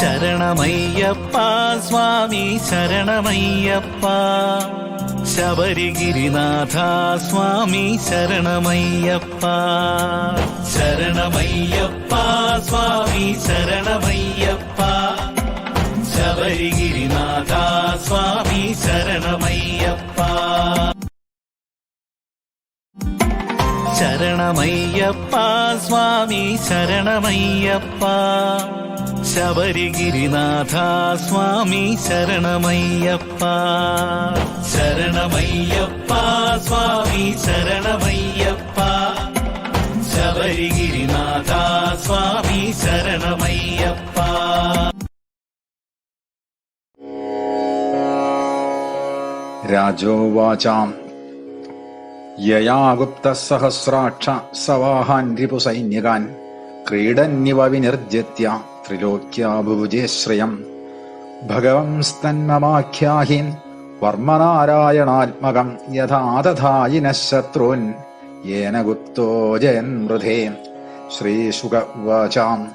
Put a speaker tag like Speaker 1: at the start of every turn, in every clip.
Speaker 1: ശരണമയ്യപ്പ സ്വാമി ശരണമയ്യപ്പ. ശബരിഗിരിനാഥ സ്വാമി ശരണമയ്യപ്പ. ശരണമയ്യപ്പ സ്വാമി ശരണമയ്യപ്പ. ശബരിഗിരിനാഥ സ്വാമി ശരണമയ്യപ്പ. ശരണമയ്യപ്പ സ്വാമി ശരണമയ്യപ്പ. ശബരിഗിരിനാഥ സ്വാമി ശരണമയ്യപ്പ. ശരണമയ്യപ്പ സ്വാമി ശരണമയ്യപ്പ. ശബരിഗിരിനാഥ സ്വാമി ശരണമയ്യപ്പ.
Speaker 2: രാജോവാചാം. യയാ ഗുപ്തസഹസ്രാക്ഷ സവാഹാൻ രിപുസൈന്യകാൻ. ക്രീഡന്യവ ത്രിലോക്യാഭുജേശ്രയം ഭഗവംസ്തന്മമാഖ്യാഹീൻ വർമ്മനാരായണാത്മകം യഥാ തഥായിന ശത്രുൻ യേന ഗുപ്തോ ജയൻ മൃധേ. ശ്രീശുകവാചാം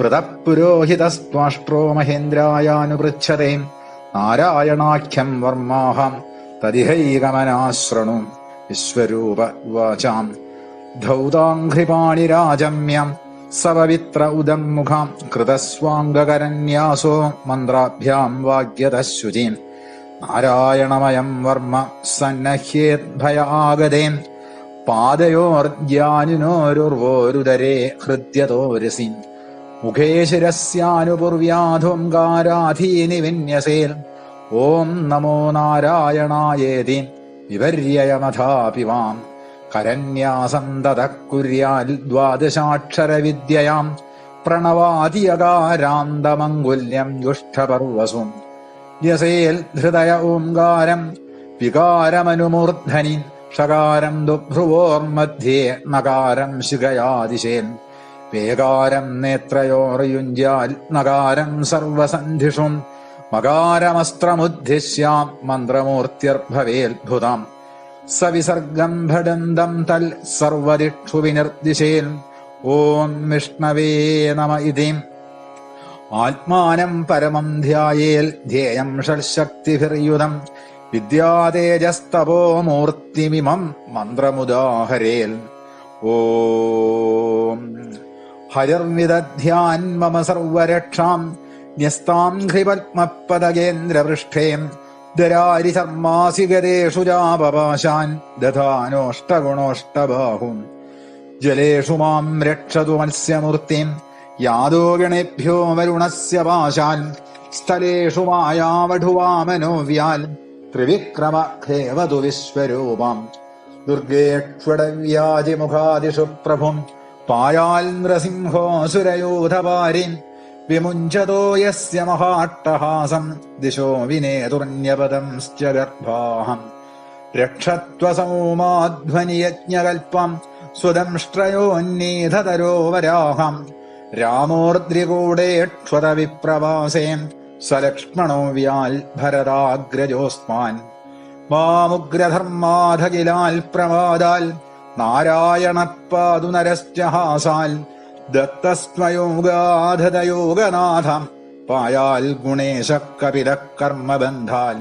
Speaker 2: പൃതപുരോഹിതസ്ത്വാഷ്ട്രോ മഹേന്ദ്രായാനുപൃച്ഛതേ നാരായണാഖ്യം വർമാഹം തദിഹൈകമനാശ്രണു വിശ്വരൂപ വാചാം ധൗതാഘ്രിപാണിരാജമ്യം. സപവിത്ര ഉദം മുഖാം കൃതസ്വാംഗകരന്യാസോ മന്ത്രാഭ്യാം വാഗ്യതശുചീം നാരായണമയം വർമ്മ സന്നഹ്യേദ്ഭയാഗതേ പാദയോർജാനുനോരുർവോരുദരേ ഹൃദ്യതോരസി. മുഖേ ശിരസ്യാനുപുർവ്യാധോങ്കാരാധീനി വിന്യസേൽ ഓം നമോ നാരായണായേതി. വിപര്യയമഥാപിവാം തതഃ കുര്യാൽ ദ്വാദശാക്ഷരവിദ്യയാം പ്രണവാതിയകാരാന്തമംഗുല്യം യുഷ്ഠപർവസു യസേൽ ഹൃദയ ഓംകാരം വികാരമനുമൂർധനി ഷകാരം ദുഭ്രുവോർമധ്യേ നകാരം ശിഖയാതിശേൻ വേകാരം നേത്രയോർയുഞ്ജാൽ നകാരം സർവസന്ധിഷും മകാരമസ്ത്രമുദ്ദിശ്യാം മന്ത്രമൂർത്യർഭവേത്ഭുതാം സവിസർഗം ഭടന്തം തൽ സർവരിക്ഷു വിനിർദ്ദിശേൻ ഓം വിഷ്ണവേ നമ ഇതി. ആത്മാനം പരമം ധ്യായേൽ ധ്യേയം ഷഡ്ശക്തിഭിർയുധം വിദ്യാതേജസ്തപോ മൂർത്തിമിമം മന്ത്രമുദാഹരേൽ. ഓം. ഹരിർവിദധ്യാൻ മമ സർവരക്ഷാം. ന്യസ്താം ഹ്രിപത്മപദകേന്ദ്രപൃഷ്ഠേ ദരാരി ചർമാസികരേഷു ചാപപാശാൻ ദധാനോഷ്ടഗുണോഷ്ടബാഹും. ജലേഷു മാം രക്ഷതു മത്സ്യമൂർത്തിം യാദോ ഗണേഭ്യോ വരുണസ്യ പാശാൻ. സ്ഥലേഷു മായാവധുവാമനോവ്യാൽ ത്രിവിക്രമ ഖേവതു വിശ്വരൂപം. ദുർഗേക്ഷടവ്യാജിമുഖാദിഷു പ്രഭും പായാൽ നൃസിംഹോസുരയൂഥപാരിം विमुञ्चतो यस्य महाट्टहासम्। दिशो विनेतुर्न्यपदम्श्च गर्भाहम् रक्षत्वसमोमाध्वनियज्ञकल्पम् स्वदंश्रयोऽन्नीधतरो वराहम् रामोऽर्द्रिगूडेक्षरविप्रवासेम् सलक्ष्मणो व्याल् भरदाग्रजोऽस्मान् मामुग्रधर्माधकिलाल् मामुग्रधर्माधिलाल्प्रवादाल् नारायणपादुनरश्च हासाल्। ദത്തസ്മയോഗാധതയോഗനാഥം പായാൽ ഗുണേശ കപില കർമ്മബന്ധാൽ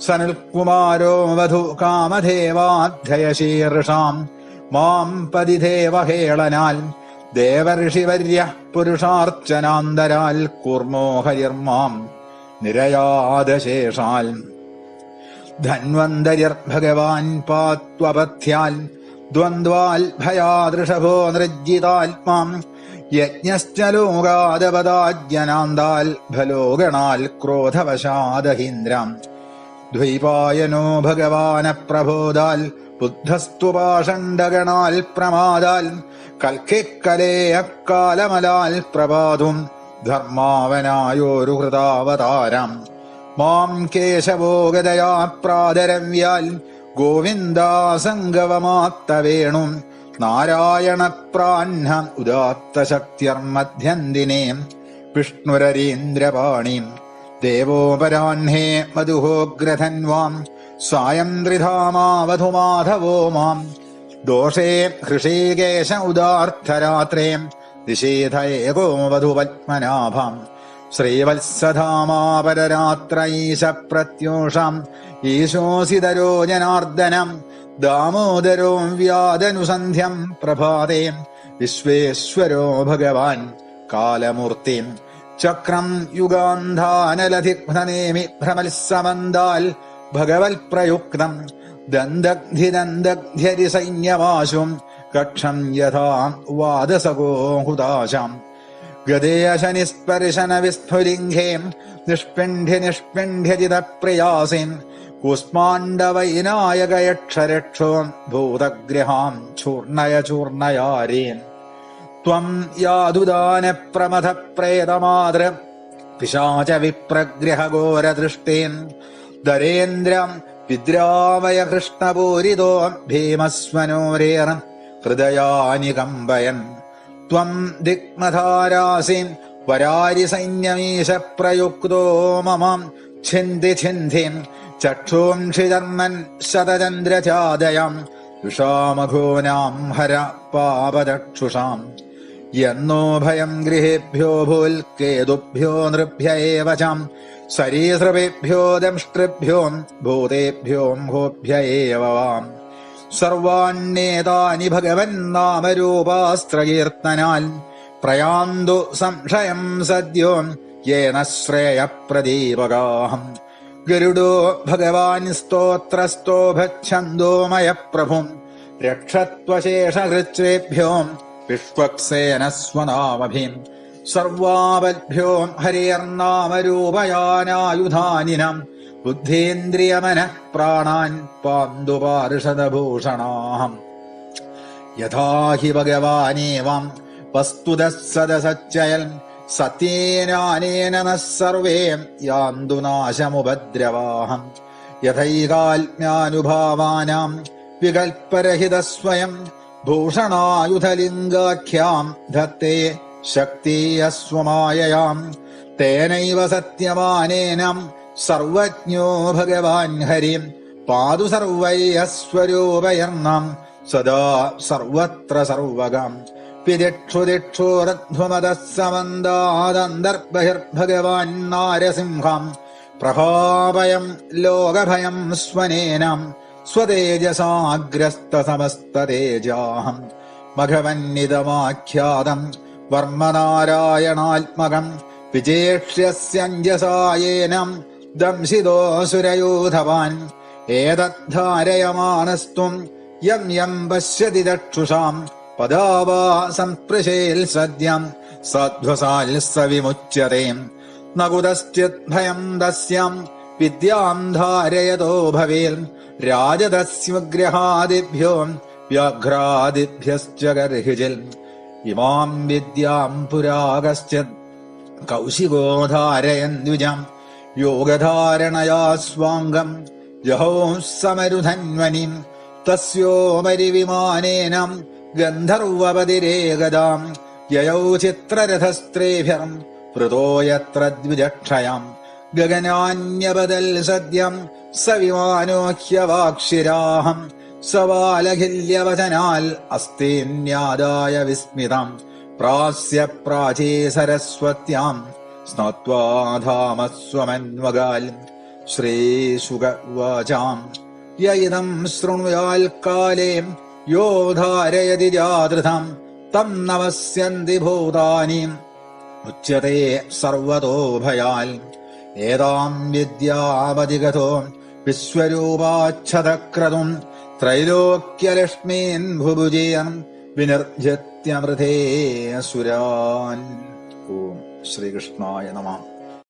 Speaker 2: സനൽകുമാരോ വധു കാമധേവാധ്യയശീർഷാം മാം പതിദേവഹേളനാൽ ദേവർഷിവര്യ പുരുഷാർച്ചനാന്തരാൽ കൂർമോ ഹരിർമാം നിരയാദശേഷാൽ ധന്വന്തരിർ ഭഗവാൻ പാത്വപഥ്യാൽ ദ്വന്ദ്വാൽ ഭയാദൃഷഭോ നൃജിതാത്മാം യജ്ഞശ്ച ലോകാദപദാജ്ഞനാന്താൽ ഫലോഗണാൽ ദ്വൈപായനോ ഭഗവാനപ്രബോധാൽ ബുദ്ധസ്തുപാഷണ്ഡഗണാൽ പ്രമാദാൽ കൽക്കിക്കലേ അക്കാലമലാൽ പ്രപാതും ധർമാവനായോരു ഹൃതാവതാരം മാം കേശവോഗതയാ പ്രാതരവ്യാൽ गोविन्दासङ्गवमात्तवेणुम् नारायणप्राह्न उदात्तशक्त्यर्मध्यन्दिने उदात्तशक्त्यर्मध्यन्दिनीम् विष्णुररीन्द्रपाणिम् देवोऽपराह्णे वधुहोऽग्रधन्वाम् सायन्त्रिधामा माम् दोषे हृषीकेश उदार्थरात्रे निषेध एको वधुपद्मनाभाम् श्रीवत्सधामापररात्रैश प्रत्योषाम् ईशोऽसिदरो जनार्दनम् दामोदरोम् व्यादनुसन्ध्यम् प्रभाते विश्वेश्वरो भगवान् कालमूर्तिम् चक्रम् युगान्धानेमि भ्रमल् समन्दाल् भगवत्प्रयुक्तम् दन्दग्धि दन्दग्ध्यरिसैन्यवाशुम् कक्षम् यथाम् वादसगो हुदाशाम् गदेशनिस्पर्शन विस्फुलिङ्घेम् निष्पण्ढ्य निष्पण्ढ्यजितप्रयासेम् कुष्माण्डव भूतगृहाम् चूर्णय चूर्णयारीन्। त्वम् यादुदानप्रमथप्रेतमादृ पिशाच विप्रगृहघोरदृष्टीन् दरेन्द्रम् विद्रावय कृष्णपूरितो भीमस्वनोरेण हृदयानिकम्बयन्। त्वम् दिग्मधारासीन् वरारिसैन्यमीशप्रयुक्तो मम छिन्धि छिन्धिम् ചക്ഷൂംഷിചർമ്മൻ ശതചന്ദ്രചാദയം വിഷാമഘോനാം ഹര പാപചക്ഷുഷാം. എന്നോ ഭയം ഗൃഹേഭ്യോ ഭൂൽക്കേതുഭ്യോ നൃഭ്യ ഏവ ച സരീസൃപേഭ്യോ ദംഷ്ടൃഭ്യോ ഭൂതേഭ്യോ ഹോഭ്യ വാം സർവാണ്യേതാനി ഭഗവൻ നാമരൂപാസ്ത്രകീർത്തനാൽ. പ്രയാന്തു സംശയം സദ്യോ. യേന ഗരുഡോ गरुडो भगवान्स्तोत्रस्तोभच्छन्दोमयप्रभुम् रक्षत्वशेषेभ्योम् विश्वप्सेन स्वनामभिम्। सर्वावद्भ्योम् हरियर्नामरूपयानायुधानिनम् बुद्धीन्द्रियमनः प्राणान् पान्दुपार्षदभूषणाहम् यथा हि भगवानेवम्। वस्तुतः सदसच्चयन् സത്യേനാനേന ന സർവേ യാന്തു നാശമുപദ്രവാഹം. യഥൈകാത്മ്യാനുഭാവാനാം വികൽപ്പരഹിത സ്വയം ഭൂഷണായുധലിംഗാഖ്യാം ധത്തെ ശക്തിയസ്വമായയാം. തേനൈവ സത്യമാനേനം സർവജ്ഞോ ഭഗവാൻ ഹരി. പാതു സർവൈസ്വരൂപയർണം സദാ സർവത്ര സർവകം സമന്താദന്തർബഹിർഭഗവാൻ നാരസിംഹം. പ്രഭാഭയം ലോകഭയം സ്വനേനം സ്വതേജസാഗ്രസ്തസമസ്തേജാഹം മഘവന്നിതമാഖ്യാതം വർമ്മനാരായണാത്മകം വിജേക്ഷ്യസ്യഞ്ജസായേനം ദംശിതോസുരയൂധവാൻ. ഏതദ്ധാരയമാണസ്തും യം യം പശ്യതി ചക്ഷുഷാം പദാവാ സംസ്പൃശേൽ സദ്യം സധ്വസാൽ സ വിമുച്യത്തെ ന കുതശ്ചിത് ഭയം തസ്യാം വിദ്യാം ധാരയതോ ഭവേൽ. രാജതസ്യഗ്രഹാദിഭ്യോ വ്യാഘ്രാദിഭ്യശ്ച ഗർഹിജിൽ. ഇമാം വിദ്യാം പുരാകശ്ചിത് കൗശികോ ധാരയൻ ദ്വിജം. യോഗധാരണയാ സ്വാംഗം. ജഹോ സമരുധന്വനിം. തസ്യോപരി വിമാനേനം गन्धर्ववदिरे गदाम् ययौ चित्ररथस्त्रेभ्यम् पृतो यत्र द्विजक्षयाम् गगनान्यवदल् सद्यम् स विमानोह्यवाक्षिराहम् स बालखिल्यवचनाल् न्यादाय विस्मिताम् प्रास्य प्राचेसरस्वत्याम् स्नात्वा धामस्वमन्वगाल् श्रीसुगवाचाम् य इदम् शृणुयाल्काले യോ ധാരയതി ജാതൃതം തം നമസ്യന്തി ഭൂതാനി ഉച്യത്തെ സർവതോ ഭയാൽ ഏതാം വിദ്യാപതിഗതോ വിശ്വരൂപാച്ഛതക്രതും ത്രൈലോക്യലക്ഷ്മീൻ ഭുഭുജേയം വിനിർജത്യമൃതേ സുരാൻ ഓം ശ്രീകൃഷ്ണായ നമ